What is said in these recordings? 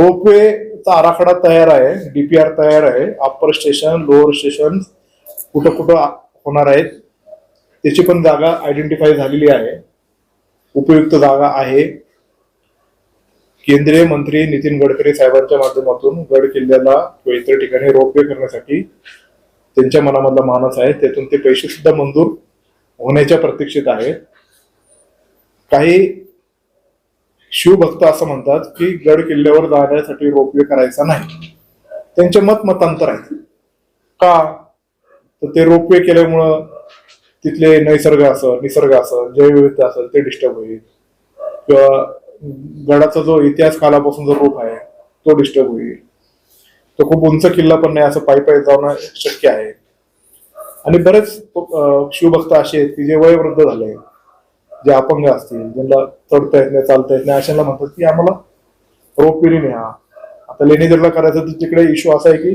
रोपवेचा आराखडा तयार आहे डीपीआर तयार आहे अप्पर स्टेशन लोअर स्टेशन कुठं कुठं होणार आहेत त्याची पण जागा आयडेंटिफाय झालेली आहे. उपयुक्त जागा आहे. केंद्रीय मंत्री नितीन गडकरी साहेबांच्या माध्यमातून गड किल्ल्याला इतर ठिकाणी रोपवे करण्यासाठी त्यांच्या मनामधला मानस आहे. त्यातून ते पैसे सुद्धा मंजूर होण्याच्या प्रतीक्षेत आहेत. काही शिवभक्त असं म्हणतात की गड किल्ल्यावर जाण्यासाठी रोपवे करायचा नाही. त्यांचे मत मतांतर आहे. का? तर ते रोपवे केल्यामुळं तिथले नैसर्ग असं निसर्ग असं जैवविविधता असेल ते डिस्टर्ब होईल. किंवा गडाचा जो इतिहास कालापासून जो रूप आहे तो डिस्टर्ब होईल. तो खूप उंच किल्ला पण नाही असं पायी पायी जाणं शक्य आहे. आणि बरेच शिवभक्त असे आहेत की जे वयोवृद्ध झाले जे अपंग असतील ज्यांना चढता येत नाही चालता येत नाही अशांना म्हणतात की आम्हाला रोपवेने न्या. आता लेणीदरला करायचं तर तिकडे इश्यू असा आहे की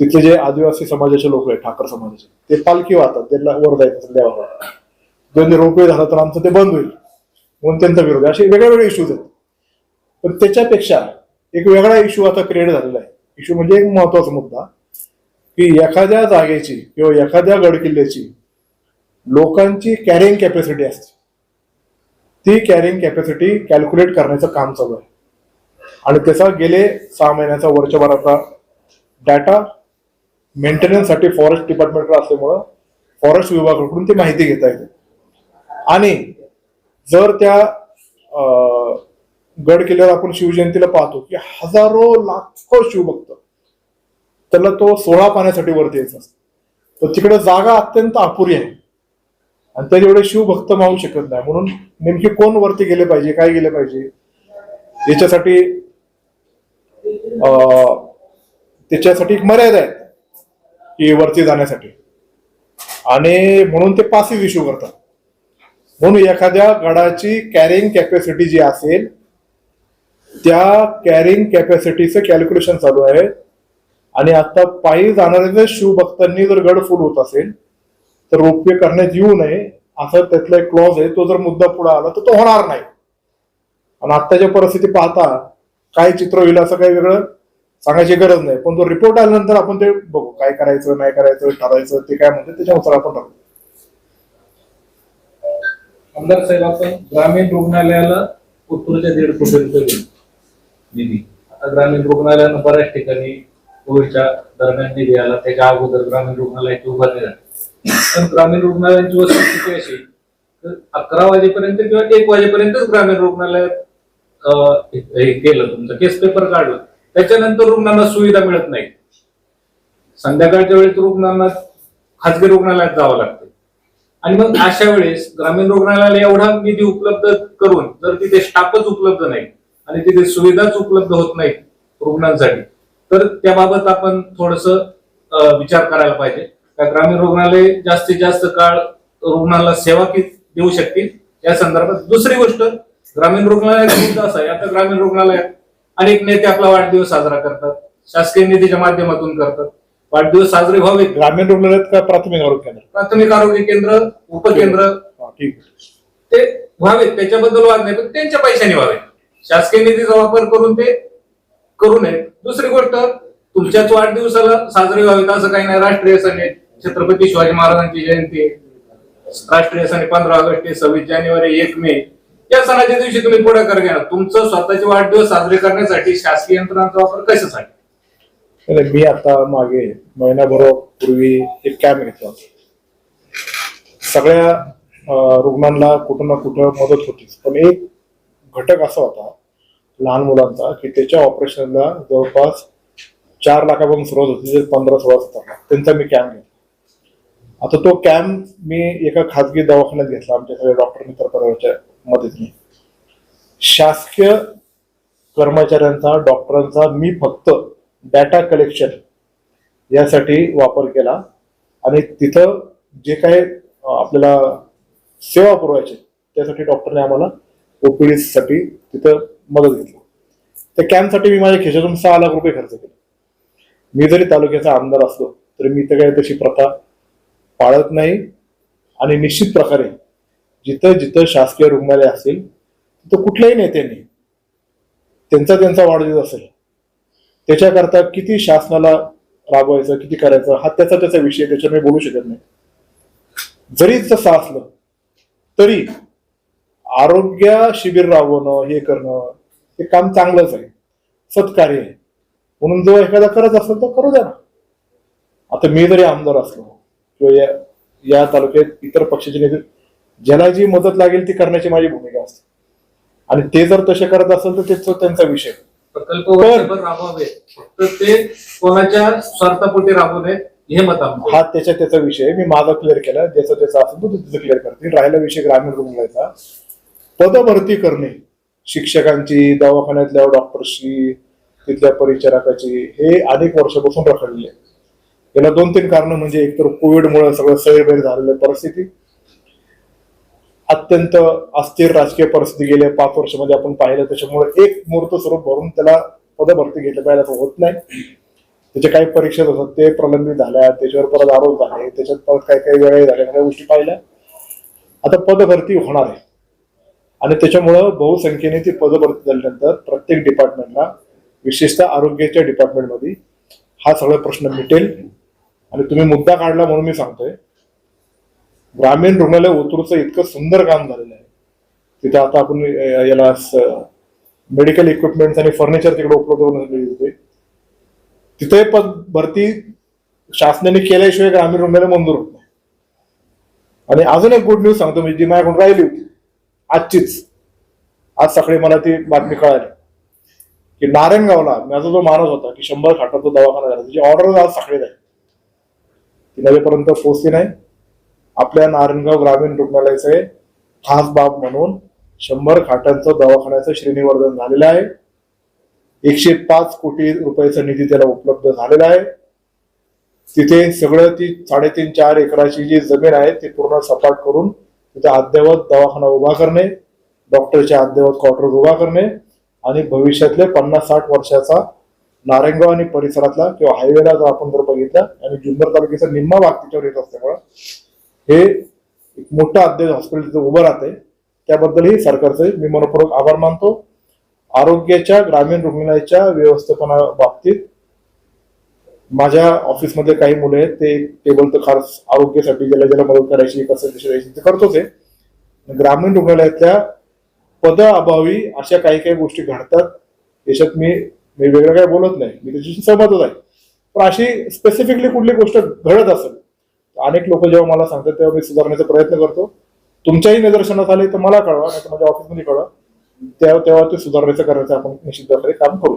तिथले जे आदिवासी समाजाचे लोक आहेत ठाकर समाजाचे ते पालखी वाहतात त्यांना वर जायचं देवाला जर रोपवे झालं तर आमचं ते बंद होईल. म्हणून त्यांचा विरोध असे वेगळे वेगळे इश्यूज आहेत. पण त्याच्यापेक्षा एक वेगळा इश्यू आता क्रिएट झालेला आहे. इश्यू म्हणजे एक महत्त्वाचा मुद्दा की एखाद्या जागेची किंवा एखाद्या गडकिल्ल्याची लोकांची कॅरिंग कॅपॅसिटी असते. ती कॅरिंग कॅपॅसिटी कॅल्क्युलेट करण्याचं काम चालू आहे. आणि त्याचा गेले सहा महिन्याचा वरच्या भराचा डाटा मेंटेनन्ससाठी फॉरेस्ट डिपार्टमेंटला असल्यामुळं फॉरेस्ट विभागाकडून ती माहिती घेता येते. आणि जर त्या गड किल्ल्यावर आपण शिवजयंतीला पाहतो की हजारो लाखो शिवभक्त त्याला तो सोळा पाण्यासाठी वरती यायचा असतो तर तिकडे जागा अत्यंत अपुरी आहे. आणि त्या एवढे शिवभक्त मावू शकत नाही. म्हणून नेमके कोण वरती गेले पाहिजे काय गेले पाहिजे? याच्यासाठी त्याच्यासाठी एक मर्यादा आहे की वरती जाण्यासाठी. आणि म्हणून ते पासेस इश्यू करतात. म्हणून एखाद्या गडाची कॅरिंग कॅपॅसिटी जी असेल त्या कॅरिंग कॅपॅसिटीचं कॅल्क्युलेशन चालू आहे. आणि आता पायी जाणाऱ्या जर शिवभक्तांनी जर गड फुल होत असेल तर रोपवे करण्यात येऊ नये असा त्यातला एक क्लॉज आहे तो जर मुद्दा पुढे आला तर तो होणार नाही. आणि आत्ताच्या परिस्थिती पाहता काय चित्र होईल असं काही वेगळं सांगायची गरज नाही पण तो रिपोर्ट आल्यानंतर आपण ते बघू काय करायचं नाही करायचं ठरायचं ते काय म्हणते त्याच्यानुसार आपण ठरवू आमदार साहेब आपण ग्रामीण रुग्णालयाला उत्तरच्या दीड कोटी रुपये दिले निधी. आता ग्रामीण रुग्णालयानं बऱ्याच ठिकाणी कोविडच्या दरम्यान निधी आला त्याच्या अगोदर ग्रामीण रुग्णालयाची उभारणी झाली. पण ग्रामीण रुग्णालयांची वस्तुस्थिती अशी? तर अकरा वाजेपर्यंत किंवा एक वाजेपर्यंतच ग्रामीण रुग्णालयात हे केलं तुमचं केस पेपर काढलं. त्याच्यानंतर रुग्णांना सुविधा मिळत नाही. संध्याकाळच्या वेळेस रुग्णांना खाजगी रुग्णालयात जावं लागतं. आणि मग अशा वेळेस ग्रामीण रुग्णालयाला एवढा निधी उपलब्ध करून जर तिथे स्टाफच उपलब्ध नाही आणि तिथे सुविधाच उपलब्ध होत नाही रुग्णांसाठी तर त्याबाबत आपण थोडस विचार करायला पाहिजे. का ग्रामीण रुग्णालय जास्तीत जास्त काळ रुग्णाला सेवा कि देऊ शकतील? या संदर्भात दुसरी गोष्ट ग्रामीण रुग्णालयाचा मुद्दा असा आहे. आता ग्रामीण रुग्णालयात अनेक नेते आपला वाढदिवस साजरा करतात. शासकीय निधीच्या माध्यमातून करतात. वाढदिवस साजरे व्हावेत. ग्रामीण रुग्णालयात का प्राथमिक आरोग्य केंद्र? प्राथमिक आरोग्य केंद्र उपकेंद्र. ते व्हावेत. त्याच्याबद्दल वाद नाही पण त्यांच्या पैशाने व्हावे शासकीय निधीचा वापर करून ते करू नये. दुसरी गोष्ट तुमच्याच वाढदिवसाला साजरी व्हावी असं काही नाही. राष्ट्रीय सण आहे छत्रपती शिवाजी महाराजांची जयंती राष्ट्रीय सण पंधरा ऑगस्ट सव्वीस जानेवारी एक मे. या सणाच्या दिवशी तुम्ही पुढाकार घ्या. तुमचं स्वतःचे वाढदिवस साजरे करण्यासाठी शासकीय यंत्रणांचा वापर कशासाठी? मी आता मागे महिन्याभरापूर्वी एक कॅम्प घेतला. सगळ्या रुग्णांना कुठं ना कुठं मदत होतीच. पण एक घटक असा होता लहान मुलांचा की त्याच्या ऑपरेशनला जवळपास चार लाखापासून सुरुवात होती जे पंधरा सोळा असताना त्यांचा मी कॅम्प घेतला. आता तो कॅम्प मी एका खाजगी दवाखान्यात घेतला आमच्या सगळ्या डॉक्टर मित्र परिवाराच्या मदतीने. शासकीय कर्मचाऱ्यांचा डॉक्टरांचा मी फक्त डाटा कलेक्शन यासाठी वापर केला. आणि तिथं जे काही आपल्याला सेवा पुरवायचे त्यासाठी डॉक्टरने आम्हाला ओपीडीसाठी तिथं मदत घेतली. त्या कॅम्पसाठी मी माझ्या खिशातून सहा लाख रुपये खर्च केले. मी जरी तालुक्याचा आमदार असलो तरी मी तर काही तशी प्रथा पाळत नाही. आणि निश्चित प्रकारे जिथं जिथं शासकीय रुग्णालय असेल तिथं कुठल्याही नेत्यांनी त्यांचा त्यांचा वाढदिवस असेल त्याच्याकरता किती शासनाला राबवायचं किती करायचं हा त्याचा त्याचा विषय त्याच्यावर मी बोलू शकत नाही. जरी तसं असलं तरी आरोग्य शिबिर राबवणं हे करणं हे काम चांगलंच आहे. सत्कार्य आहे. म्हणून जो एखादा करत असेल तर करू द्या ना. आता मी जरी आमदार असलो किंवा या या तालुक्यात इतर पक्षाचे नेते ज्याला जी मदत लागेल ती करण्याची माझी भूमिका असते. आणि ते जर तसे करत असेल तर त्याचा त्यांचा विषय. प्रकल्प राबवावे फक्त ते कोणाच्या स्वार्थापोटी राबवू नये हे मत हा त्याच्या त्याचा विषय. मी माझा क्लिअर केला. ज्याचा त्याचा असेल तो त्याचं क्लिअर करतील. राहिला विषय ग्रामीण रुग्णालयाचा. पदभरती करणे शिक्षकांची दवाखान्यातल्या डॉक्टरशी तिथल्या परिचारकाची हे अनेक वर्षापासून रखडलेले आहे. याला दोन तीन कारण म्हणजे एकतर कोविडमुळे सगळं सैरभैर झालेलं परिस्थिती अत्यंत अस्थिर राजकीय परिस्थिती गेल्या पाच वर्षामध्ये आपण पाहिलं त्याच्यामुळे एक मूर्त स्वरूप भरून त्याला पदभरती घेतलं पाहिजे असं होत नाही. त्याचे काही परीक्षा असतात ते प्रलंबित झाल्या त्याच्यावर परत आरोप झाले त्याच्यात परत काही काही वेळ झाल्या सगळ्या गोष्टी पाहिल्या. आता पदभरती होणार आहे. आणि त्याच्यामुळं बहुसंख्येने ती पदभरती झाल्यानंतर प्रत्येक डिपार्टमेंटला विशेषतः आरोग्याच्या डिपार्टमेंटमध्ये हा सगळा प्रश्न मिटेल. आणि तुम्ही मुद्दा काढला म्हणून मी सांगतोय ग्रामीण रुग्णालय ओतूरचं इतकं सुंदर काम झालेलं आहे. तिथे आता आपण याला मेडिकल इक्विपमेंट्स आणि फर्निचर तिकडे उपलब्ध होऊन होते. तिथे पण भरती शासनाने केल्याशिवाय ग्रामीण रुग्णालय मंजूर होत नाही. आणि अजून एक गुड न्यूज सांगतो म्हणजे जी माझ्याकडून राहिली होती. आजचीच. आज सकाळी मला ती बातमी कळाली. की नारायणगावला माझा जो माणूस होता की शंभर खाटाचा दवाखाना झाला त्याची ऑर्डर आज सकाळी जाईल ती नवेपर्यंत पोहोचली नाही. आपल्या नारायणगाव ग्रामीण रुग्णालयाचे खास बाब म्हणून शंभर खाटांचं दवाखान्याचं श्रेणीवर्धन झालेलं आहे. एकशे पाच कोटी रुपयाचा निधी त्याला उपलब्ध झालेला आहे. तिथे सगळं ती साडेतीन चार एकराची जी जमीन आहे ती पूर्ण सपाट करून तिथे अद्ययावत दवाखाना उभा करणे डॉक्टरचे अद्ययावत क्वार्टर उभा करणे आणि भविष्यातले पन्नास साठ वर्षाचा नारायणगाव आणि परिसरातला किंवा हायवेला जर आपण जर बघितला आणि जुन्नर तालुक्याचा निम्मा भाग तिच्यावर येत असल्यामुळं हे एक मोठं अद्ययावत हॉस्पिटल तिथे उभं राहते त्याबद्दलही सरकारचे मी मनपूर्वक आभार मानतो. आरोग्याच्या ग्रामीण रुग्णालयाच्या व्यवस्थापना बाबतीत माझ्या ऑफिसमध्ये काही मुलं आहेत ते टेबल तर खास आरोग्यासाठी ज्याला ज्याला मदत करायची कसं करायची द्यायची ते करतोच आहे. ग्रामीण रुग्णालयातल्या पद अभावी अशा काही काही गोष्टी घडतात. त्याच्यात मी मी वेगळं काही बोलत नाही. मी त्याच्याशी सहमतच आहे. पण अशी स्पेसिफिकली कुठली गोष्ट घडत असेल अनेक लोक जेव्हा मला सांगतात तेव्हा मी सुधारण्याचा प्रयत्न करतो. तुमच्याही निदर्शनात आले तर मला कळवा नाही तर माझ्या ऑफिसमध्ये कळवा. तेव्हा तेव्हा ते सुधारण्याचं करायचं आपण निश्चित प्रकारे काम करू.